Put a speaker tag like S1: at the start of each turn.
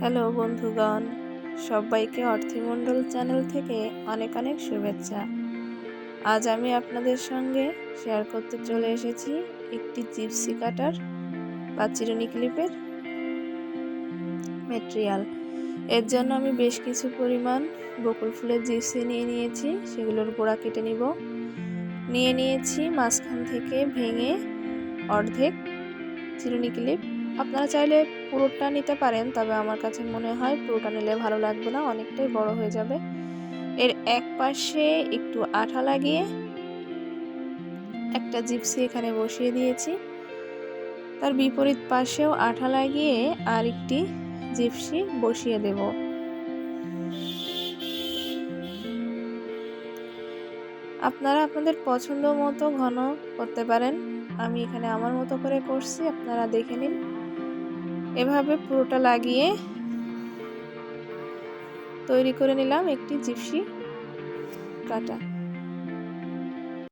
S1: Hello বন্ধুগণ, সবাইকে অর্থমণ্ডল channel থেকে অনেক অনেক শুভেচ্ছা। আজ আমি আপনাদের সঙ্গে শেয়ার করতে চলে এসেছি একটি জিপসি কাটার বা চিরুনি ক্লিপের মেটেরিয়াল এর জন্য আমি বেশ কিছু পরিমাণ বকুল ফুলের জিপসি নিয়ে নিয়েছি, সেগুলোর গোড়া কেটে নিব। নিয়ে নিয়েছি মাঝখান থেকে ভেঙে অর্ধেক চিরুনি ক্লিপ। আপনারা চাইলে পুরোটা নিতে পারেন, তবে আমার কাছে মনে হয় পুরোটা নিলে ভালো লাগবে না, অনেকটাই বড় হয়ে যাবে। এর এক পাশে একটু আঠা লাগিয়ে একটা জিপসি এখানে বসিয়ে দিয়েছি। তার বিপরীত পাশেও আঠা লাগিয়ে আর একটি জিপসি বসিয়ে দেব। আপনারা আপনাদের পছন্দ মতো ঘন করতে পারেন। আমি এখানে আমার মতো করে করছি, আপনারা দেখে নিন। এভাবে পুরোটা লাগিয়ে তৈরি করে নিলাম একটি জিপসি কাটা।